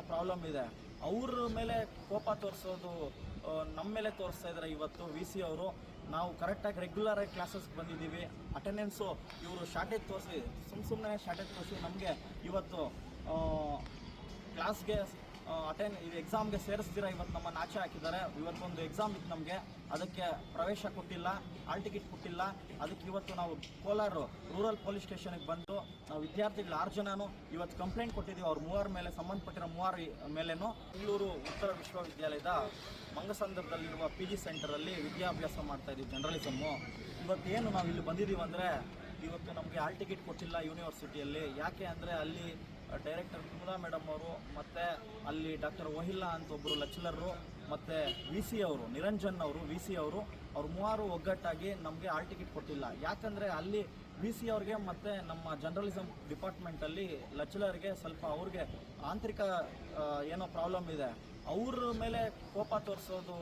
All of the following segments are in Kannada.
ಏನೋ ಪ್ರಾಬ್ಲಮ್ ಇದೆ. ಅವ್ರ ಮೇಲೆ ಕೋಪ ತೋರಿಸೋದು ನಮ್ಮ ಮೇಲೆ ತೋರಿಸ್ತಾ ಇದ್ದಾರೆ ಇವತ್ತು ವಿ ಸಿ ಅವರು. ನಾವು ಕರೆಕ್ಟಾಗಿ ರೆಗ್ಯುಲರ್ ಆಗಿ ಕ್ಲಾಸಸ್ಗೆ ಬಂದಿದ್ದೀವಿ. ಅಟೆಂಡೆನ್ಸು ಇವರು ಶಾರ್ಟೇಜ್ ತೋರಿಸಿ ಸುಮ್ಮ ಸುಮ್ಮನೆ ಶಾರ್ಟೇಜ್ ತೋರಿಸಿ ನಮಗೆ ಇವತ್ತು ಕ್ಲಾಸ್ಗೆ ಅಟೆಂಡ್ ಇದು ಎಕ್ಸಾಮ್ಗೆ ಸೇರಿಸ್ತೀರಾ? ಇವತ್ತು ನಮ್ಮನ್ನು ಆಚೆ ಹಾಕಿದ್ದಾರೆ. ಇವತ್ತೊಂದು ಎಕ್ಸಾಮ್ ಇತ್ತು ನಮಗೆ. ಅದಕ್ಕೆ ಪ್ರವೇಶ ಕೊಟ್ಟಿಲ್ಲ ಹಾಲ್ ಟಿಕೆಟ್ ಕೊಟ್ಟಿಲ್ಲ. ಅದಕ್ಕೆ ಇವತ್ತು ನಾವು ಕೋಲಾರ ರೂರಲ್ ಪೊಲೀಸ್ ಸ್ಟೇಷನ್ಗೆ ಬಂದು ನಾವು ವಿದ್ಯಾರ್ಥಿಗಳು ಆರು ಜನನು ಇವತ್ತು ಕಂಪ್ಲೇಂಟ್ ಕೊಟ್ಟಿದ್ದೀವಿ. ಅವ್ರ ಮೂವರ ಮೇಲೆ, ಸಂಬಂಧಪಟ್ಟಿರೋ ಮೂವರ ಮೇಲೇನು ಬೆಂಗಳೂರು ಉತ್ತರ ವಿಶ್ವವಿದ್ಯಾಲಯದ ಮಂಗಸಂದ್ರದಲ್ಲಿರುವ ಪಿ ಜಿ ಸೆಂಟರಲ್ಲಿ ವಿದ್ಯಾಭ್ಯಾಸ ಮಾಡ್ತಾ ಇದ್ದೀವಿ ಜರ್ನಲಿಸಮ್ಮು ಇವತ್ತೇನು ನಾವು ಇಲ್ಲಿ ಬಂದಿದ್ದೀವಿ ಅಂದರೆ, ಇವತ್ತು ನಮಗೆ ಹಾಲ್ ಟಿಕೆಟ್ ಕೊಟ್ಟಿಲ್ಲ ಯೂನಿವರ್ಸಿಟಿಯಲ್ಲಿ ಯಾಕೆ ಅಂದರೆ ಅಲ್ಲಿ ಡೈರೆಕ್ಟರ್ ಕುಮುದಾ ಮೇಡಮ್ ಅವರು, ಮತ್ತು ಅಲ್ಲಿ ಡಾಕ್ಟರ್ ವಹಿಲ್ಲಾ ಅಂತ ಒಬ್ಬರು ಲೆಕ್ಚರರು ಮತ್ತು ವಿ ಸಿ ಅವರು, ನಿರಂಜನ್ ಅವರು, ವಿ ಸಿ ಅವರು, ಅವ್ರು ಮೂವರು ಒಗ್ಗಟ್ಟಾಗಿ ನಮಗೆ ಆಲ್ ಟಿಕೆಟ್ ಕೊಟ್ಟಿಲ್ಲ. ಯಾಕಂದರೆ ಅಲ್ಲಿ ವಿ ಸಿ ಅವ್ರಿಗೆ ಮತ್ತು ನಮ್ಮ ಜರ್ನಲಿಸಮ್ ಡಿಪಾರ್ಟ್ಮೆಂಟಲ್ಲಿ ಲೆಕ್ಚರರ್ಗೆ ಸ್ವಲ್ಪ ಅವ್ರಿಗೆ ಆಂತರಿಕ ಏನೋ ಪ್ರಾಬ್ಲಮ್ ಇದೆ. ಅವ್ರ ಮೇಲೆ ಕೋಪ ತೋರಿಸೋದು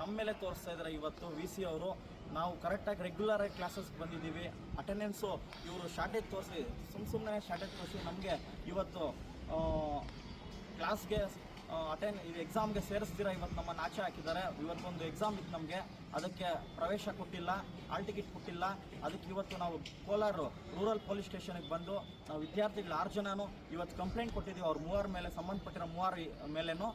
ನಮ್ಮ ಮೇಲೆ ತೋರಿಸ್ತಾ ಇದ್ದಾರೆ ಇವತ್ತು ವಿ ಸಿ ಅವರು. ನಾವು ಕರೆಕ್ಟಾಗಿ ರೆಗ್ಯುಲರ್ ಆಗಿ ಕ್ಲಾಸಸ್ಗೆ ಬಂದಿದ್ದೀವಿ. ಅಟೆಂಡೆನ್ಸು ಇವರು ಶಾರ್ಟೇಜ್ ತೋರಿಸಿ ಸುಮ್ಮ ಸುಮ್ಮನೆ ಶಾರ್ಟೇಜ್ ತೋರಿಸಿ ನಮಗೆ ಇವತ್ತು ಕ್ಲಾಸ್ಗೆ ಅಟೆಂಡ್ ಇದು ಎಕ್ಸಾಮ್ಗೆ ಸೇರಿಸ್ತೀರಾ ಇವತ್ತು ನಮ್ಮನ್ನು ಆಚೆ ಹಾಕಿದ್ದಾರೆ. ಇವತ್ತೊಂದು ಎಕ್ಸಾಮ್ ಇತ್ತು ನಮಗೆ. ಅದಕ್ಕೆ ಪ್ರವೇಶ ಕೊಟ್ಟಿಲ್ಲ ಹಾಲ್ ಟಿಕೆಟ್ ಕೊಟ್ಟಿಲ್ಲ. ಅದಕ್ಕೆ ಇವತ್ತು ನಾವು ಕೋಲಾರ ರೂರಲ್ ಪೊಲೀಸ್ ಸ್ಟೇಷನಿಗೆ ಬಂದು ನಾವು ವಿದ್ಯಾರ್ಥಿಗಳು ಆರು ಜನನೂ ಇವತ್ತು ಕಂಪ್ಲೇಂಟ್ ಕೊಟ್ಟಿದ್ದೀವಿ. ಅವ್ರ ಮೂವರ ಮೇಲೆ, ಸಂಬಂಧಪಟ್ಟಿರೋ ಮೂವರ ಮೇಲೇನು.